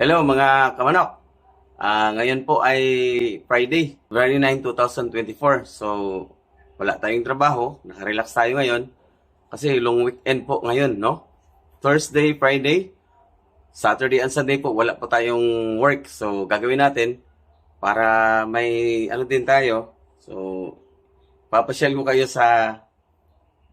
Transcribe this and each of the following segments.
Hello mga kamanok. Ah, ngayon po ay Friday, February 9, 2024. So, wala tayong trabaho. Nakarelax tayo ngayon. Kasi long weekend po ngayon, no? Thursday, Friday, Saturday and Sunday po, wala po tayong work. So, gagawin natin para may ano din tayo. So, papasyal ko kayo sa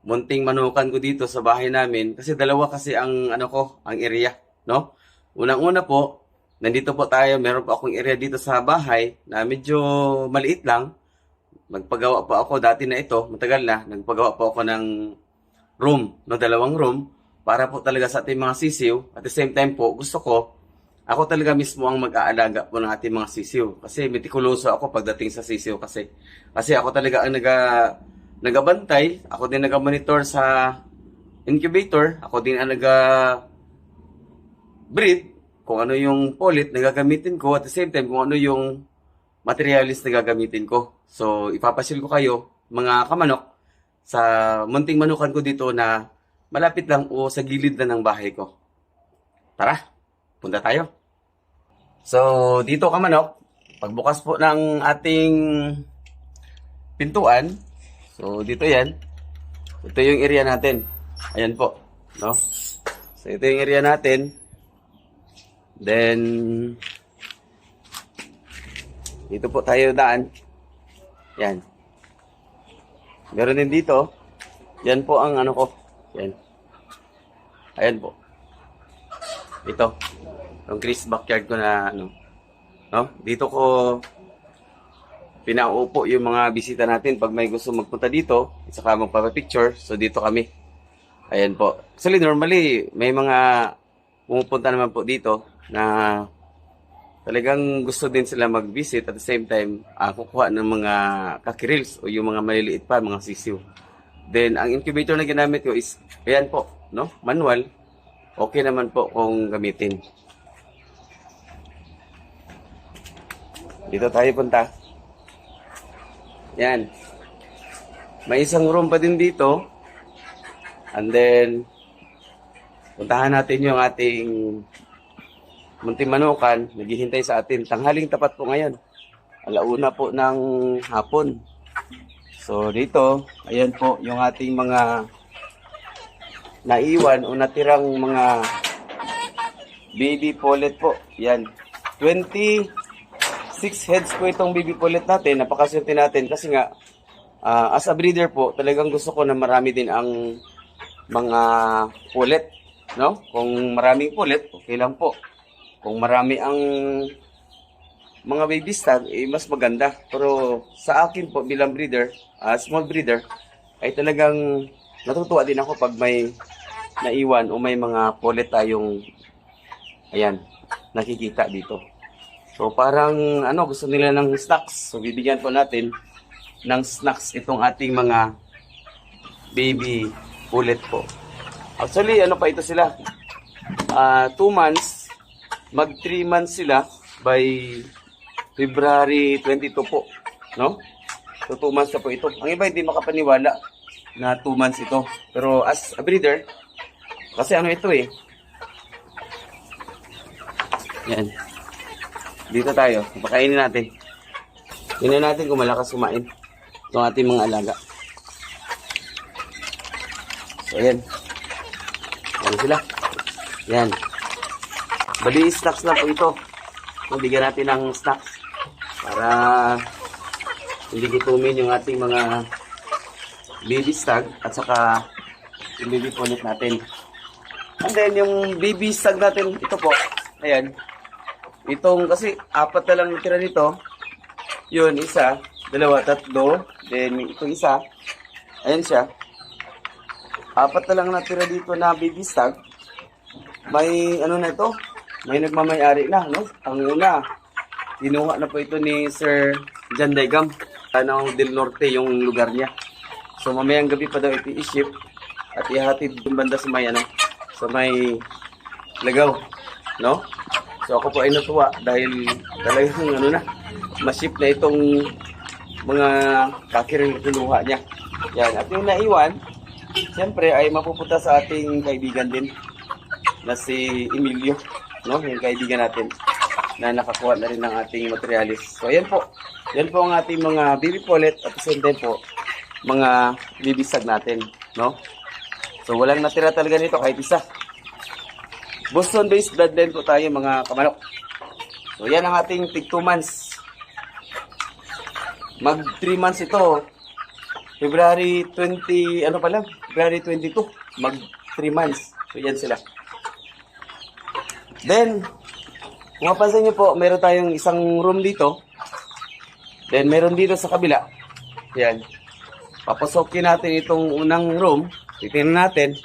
munting manukan ko dito sa bahay namin. Kasi dalawa kasi ang ano ko, ang area, no? Unang-una po, nandito po tayo, meron po akong area dito sa bahay na medyo maliit lang. Nagpagawa po ako dati na ito, matagal na, nagpagawa po ako ng room, no, dalawang room, para po talaga sa ating mga sisiw. At the same time po, gusto ko, ako talaga mismo ang mag-aalaga po ng ating mga sisiw. Kasi metikuloso ako pagdating sa sisiw kasi. Kasi ako talaga ang naga, nagabantay, ako din naga-monitor sa incubator, ako din ang naga breed, kung ano yung polit na gagamitin ko, at the same time, kung ano yung materialis na gagamitin ko. So, ipapasil ko kayo, mga kamanok, sa munting manukan ko dito na malapit lang o sa gilid na ng bahay ko. Tara, punta tayo. So, dito kamanok, pagbukas po ng ating pintuan, so dito yan, ito yung area natin. Ayan po, no? So, ito yung area natin. Then, dito po tayo daan. Yan. Meron din dito. Yan po ang ano ko. Yan. Ayan po. Ito. Yung Chris backyard ko na ano. No? Dito ko pinaupo yung mga bisita natin pag may gusto magpunta dito at saka magpapapicture. So dito kami. Ayan po. Actually normally may mga pumupunta naman po dito na talagang gusto din sila mag-visit at the same time ah, kukuha ng mga kakirils o yung mga maliliit pa, mga sisiw. Then, ang incubator na ginamit ko is, ayan po, no? Manual. Okay naman po kung gamitin. Dito tayo punta. Yan. May isang room pa din dito. And then, puntahan natin yung ating munting manukan, naghihintay sa atin. Tanghaling tapat po ngayon. Alauna po ng hapon. So dito, ayan po yung ating mga naiwan o natirang mga baby pullet po. Yan. 26 heads po itong baby pullet natin. Napakaswerte natin kasi nga ah, as a breeder po, talagang gusto ko na marami din ang mga pullet. No? Kung maraming pullet, okay lang po. Kung marami ang mga baby stag, eh, mas maganda. Pero sa akin po bilang breeder, ah, small breeder, ay talagang natutuwa din ako pag may naiwan o may mga polet tayong ayan, nakikita dito. So parang ano, gusto nila ng snacks. So bibigyan po natin ng snacks itong ating mga baby polet po. Actually, ano pa ito sila? Ah, two months, mag 3 months sila by February 22 po, no? So 2 months na po ito. Ang iba hindi makapaniwala na 2 months ito. Pero as a breeder, kasi ano ito eh. Yan. Dito tayo. Pakainin natin. Tingnan natin kung malakas kumain. Itong ating mga alaga. So, ayan. Ano sila? Yan. Bali, snacks lang po ito. Bigyan natin ng snacks para hindi gutumin yung ating mga baby stag at saka yung baby punit natin. And then yung baby stag natin, ito po, ayan. Itong kasi apat na lang natira nito. Yun, isa, dalawa, tatlo. Then itong isa, ayan siya. Apat na lang natira dito na baby stag. May ano na ito, may nagmamayari na, no? Ang una, kinuha na po ito ni Sir Jan Daigam. Ano, Del Norte yung lugar niya. So mamayang gabi pa daw ito i-ship at ihatid yung banda sa may ano, sa may Lagaw, no? So ako po ay natuwa dahil talagang ano na, ma-ship na itong mga kakiring kinuha niya. Yan, at yung naiwan, siyempre ay mapupunta sa ating kaibigan din na si Emilio. No? Yung kaibigan natin na nakakuha na rin ng ating materialis. So, ayan po. Yan po ang ating mga baby pullet at the same po, mga bibisag natin, no? So, walang natira talaga nito kahit isa. Boston-based bloodline po tayo mga kamanok. So, yan ang ating tig 2 months. Mag 3 months ito. February 20, ano pa lang? February 22. Mag 3 months. So, yan sila. Then, kung mapansin nyo po, meron tayong isang room dito. Then, meron dito sa kabila. Yan. Papasokin natin itong unang room. Titingnan natin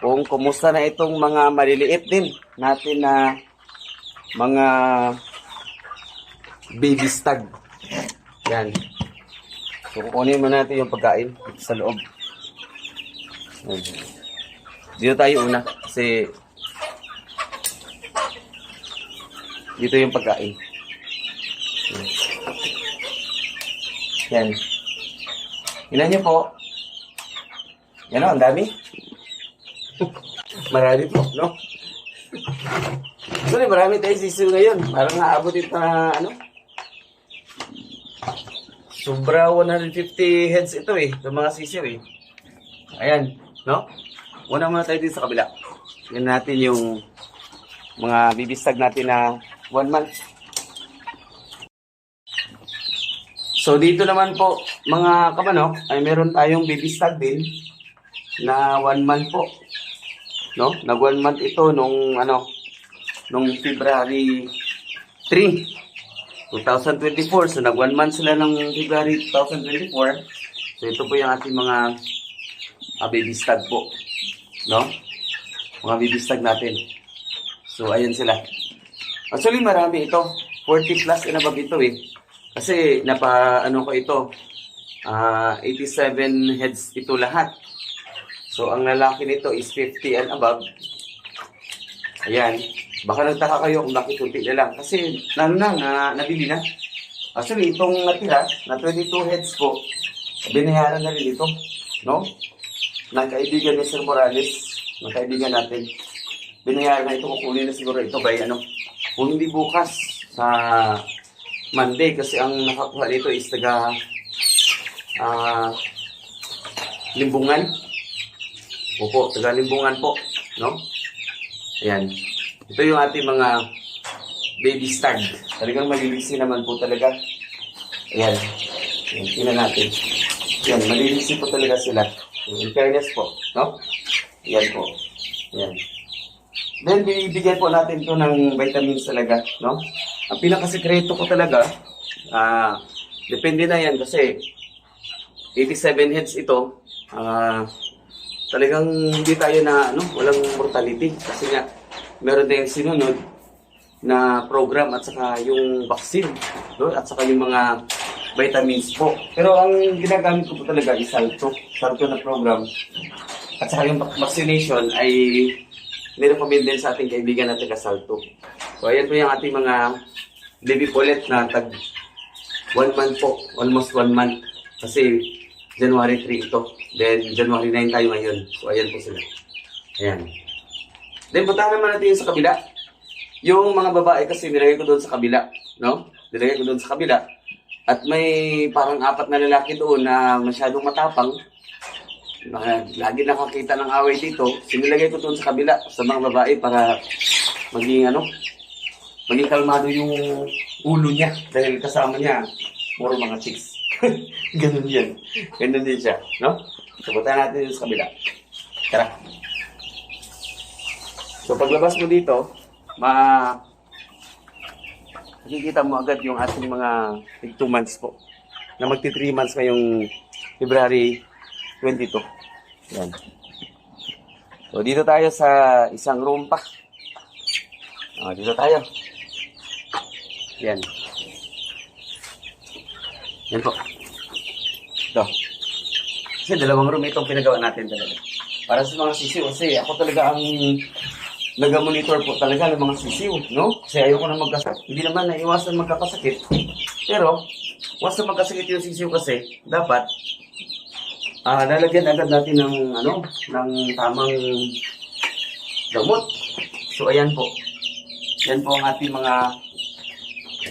kung kumusta na itong mga maliliit din natin na mga baby stag. Yan. So, kukunin mo natin yung pagkain sa loob. Dito tayo una kasi dito yung pagkain. Yan. Ilan niyo po? Yan o, ang dami. marami po, no? Actually, marami tayong sisiw ngayon. Parang naabot ito na, ano? Sobra 150 heads ito eh, ng mga sisiw eh. Ayan, no? Una muna tayo dito sa kabila. Yan natin yung mga bibistag natin na one month. So dito naman po, mga kamanok, ay meron tayong bibistag din na one month po. No? Nag one month ito nung ano, nung February 3, 2024. So nag one month sila ng February 2024. So ito po yung ating mga uh, baby stag po. No? Mga baby stag natin. So ayan sila. Actually marami ito. 40 plus and above ito eh. Kasi napa ano ko ito. ah 87 heads ito lahat. So, ang lalaki nito is 50 and above. Ayan. Baka nagtaka kayo kung bakit kunti na lang. Kasi, ano na, na, nabili na. Actually, itong natira, na 22 heads po, binayaran na rin ito. No? Ng ni Sir Morales, ng natin. Binayaran na ito, kukunin na siguro ito by ano. Kung hindi bukas, sa Monday, kasi ang nakakuha dito is taga ah limbungan. Opo, taga limbungan po. No? Ayan. Ito yung ating mga baby stag. Talagang malilisi naman po talaga. Ayan. Ayan, tingnan natin. Ayan, malilisi po talaga sila. In fairness po, no? Ayan po. Ayan. Then, bibigyan po natin to ng vitamins talaga, no? Ang pinakasekreto ko talaga, ah, depende na yan kasi 87 heads ito, ah, talagang hindi tayo na, ano, walang mortality. Kasi nga, meron tayong sinunod na program at saka yung vaccine, no? at saka yung mga vitamins po. Pero ang ginagamit ko po talaga is Salto, Salto na program. At saka yung vaccination ay nirecommend din sa ating kaibigan na taga Salto. So, ayan po yung ating mga baby bullet na tag one month po, almost one month. Kasi January 3 ito. Then January 9 tayo ngayon. So, ayan po sila. Ayan. Then puntahan naman natin sa kabila. Yung mga babae kasi nilagay ko doon sa kabila. No? Nilagay ko doon sa kabila. At may parang apat na lalaki doon na masyadong matapang. Lagi nakakita ng away dito. Sinilagay ko doon sa kabila sa mga babae para maging ano, maging kalmado yung ulo niya dahil kasama niya puro mga chicks. Ganun yan. Ganun din siya. No? Punta natin yung sa kabila. Tara. So, paglabas mo dito, ma makikita mo agad yung ating mga 2 months po. Na magti 3 months ngayong February 22. Yan. So, dito tayo sa isang room pa. Ah, dito tayo. Yan. Yan po. Ito. Kasi dalawang room itong pinagawa natin talaga. Para sa mga sisiw. Kasi ako talaga ang nag-monitor po talaga ng mga sisiw, no? Kasi ayoko na magkasakit. Hindi naman naiwasan magkakasakit. Pero, once na magkasakit yung sisiw kasi, dapat, ah lalagyan agad natin ng, ano, ng tamang gamot. So, ayan po. Yan po ang ating mga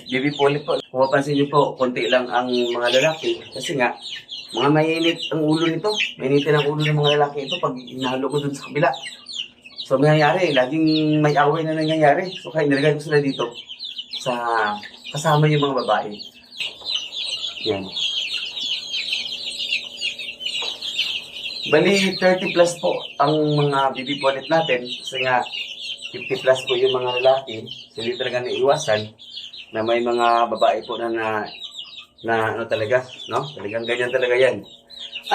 baby polit po. Kung mapansin niyo po, konti lang ang mga lalaki. Kasi nga, mga mainit ang ulo nito. Mainitin ang ulo ng mga lalaki ito pag inahalo ko dun sa kabila. So, nangyayari, laging may away na nangyayari. So, kaya nilagay ko sila dito sa kasama yung mga babae. Yan. Bali, 30 plus po ang mga baby polit natin. Kasi nga, 50 plus po yung mga lalaki. So, hindi talaga naiwasan na may mga babae po na na, na ano talaga, no? Talagang ganyan talaga yan.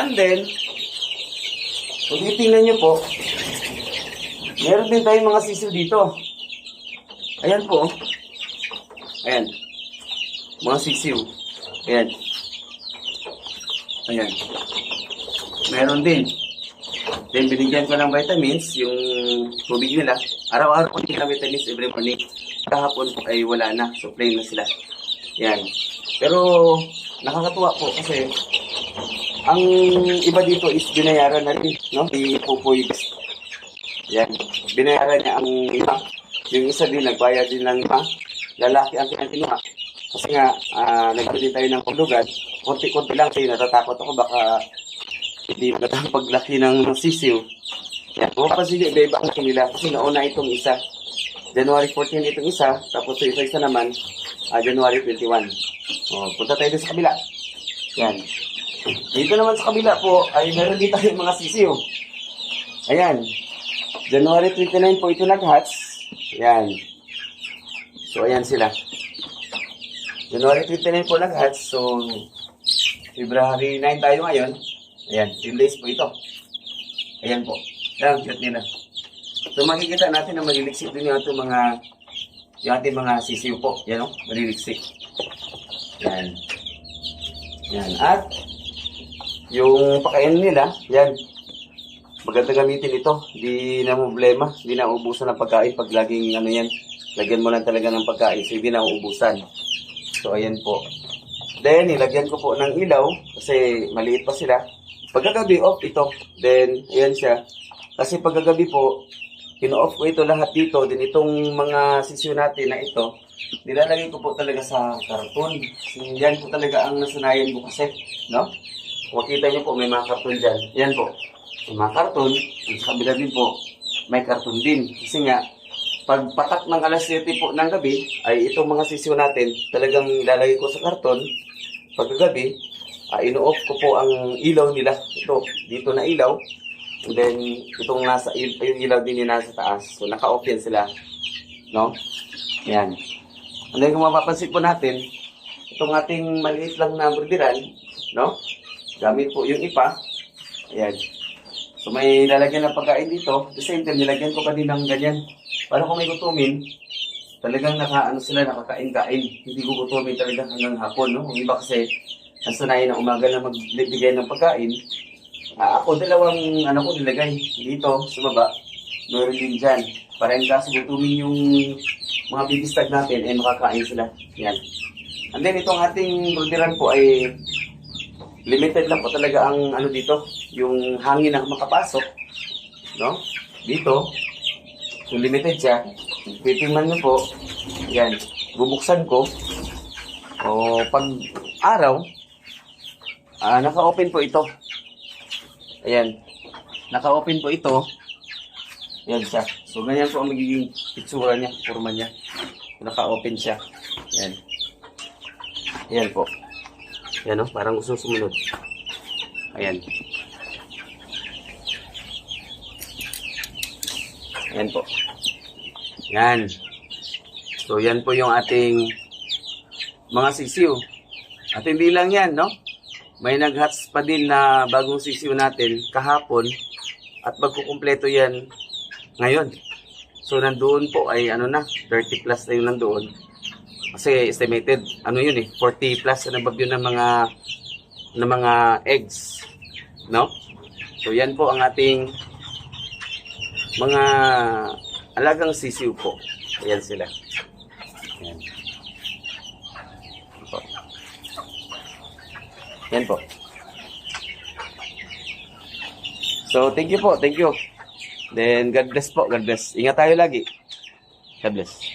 And then, kung titingnan nyo po, meron din tayong mga sisiw dito. Ayan po. Ayan. Mga sisiw. Ayan. Ayan. Meron din. Then, binigyan ko ng vitamins, yung tubig nila. Araw-araw ko nila vitamins every morning. Kahapon po ay wala na. So, plain na sila. Yan. Pero, nakakatuwa po kasi ang iba dito is binayaran na rin, no? Si Pupoy. Yan. Binayaran niya ang iba. Yung isa din, nagbayad din ng iba. Lalaki ang kinuha. Kasi nga, uh, nagpili tayo ng pulugan. Konti-konti lang kasi natatakot ako baka hindi paglaki ng sisiw. Yan. Mapansin niyo, iba-iba ang kanila kasi nauna itong isa. January 14 itong isa, tapos yung isa-isa naman, ah, January 21. O, punta tayo sa kabila. Yan. Dito naman sa kabila po, ay meron dito tayong mga sisiw. Ayan. January 29 po ito nag-hatch. Yan. So, ayan sila. January 29 po nag-hatch. So, February 9 tayo ngayon. Ayan, 10 days po ito. Ayan po. Ayan, cute nila. So makikita natin na maliliksik din yung ating mga yung ating mga sisiw po. Yan o, maliliksik. Yan. Yan. At yung pakain nila, yan. Maganda gamitin ito. Hindi na problema. Hindi na uubusan ng pagkain pag laging ano yan. Lagyan mo lang talaga ng pagkain. So hindi na uubusan. So ayan po. Then, nilagyan ko po ng ilaw kasi maliit pa sila. Pagkagabi, off ito. Then, ayan siya. Kasi pagkagabi po, kino-off ko ito lahat dito. Then, itong mga sisyo natin na ito, nilalagay ko po talaga sa karton. Yan po talaga ang nasanayan ko kasi. No? Kung kita niyo po, may mga karton dyan. Yan po. May mga karton. Sa kabila din po, may karton din. Kasi nga, pag patak ng alas 7 po ng gabi, ay itong mga sisyo natin, talagang ilalagay ko sa karton. Pagkagabi, uh, ino-off ko po ang ilaw nila. Ito, dito na ilaw. And then, itong nasa, yung ilaw din yung nasa taas. So, naka-off yan sila. No? Yan. And then, kung mapapansin po natin, itong ating maliit lang na burdiran, no? Gamit po yung ipa. Ayan. So, may lalagyan ng pagkain dito. The same time, nilagyan ko pa din ng ganyan. Para kung may gutumin, talagang naka, ano sila, nakakain-kain. Hindi ko gutumin talaga hanggang hapon, no? Yung iba kasi, ang sanayin na umaga na magbigay ng pagkain. Ah, ako, dalawang, ano ko, nilagay dito, sa baba. Meron din dyan. Para yung kaso gutumin yung mga bibistag natin, eh makakain sila. Yan. And then, itong ating brodiran po ay limited lang po talaga ang ano dito, yung hangin na makapasok. No? Dito, kung limited siya, titingnan nyo po, yan, bubuksan ko, o pag araw, ah, naka-open po ito. Ayan, naka-open po ito. Yan siya. So, ganyan po ang magiging itsura niya, forma niya. Naka-open siya. Yan. Ayan po. Yan o, parang gusto sumunod. Ayan. Ayan po. Yan. So, yan po yung ating mga sisiw. At hindi lang yan, no? May nag-hats pa din na bagong sisiw natin kahapon at magkukumpleto yan ngayon. So, nandoon po ay ano na, 30 plus na yung nandoon. Kasi estimated, ano yun eh, 40 plus na above yun ng mga ng mga eggs. No? So, yan po ang ating mga alagang sisiw po. Ayan sila. Ayan. Yan po. So, thank you po. Thank you. Then, God bless po. God bless. Ingat tayo lagi. God bless.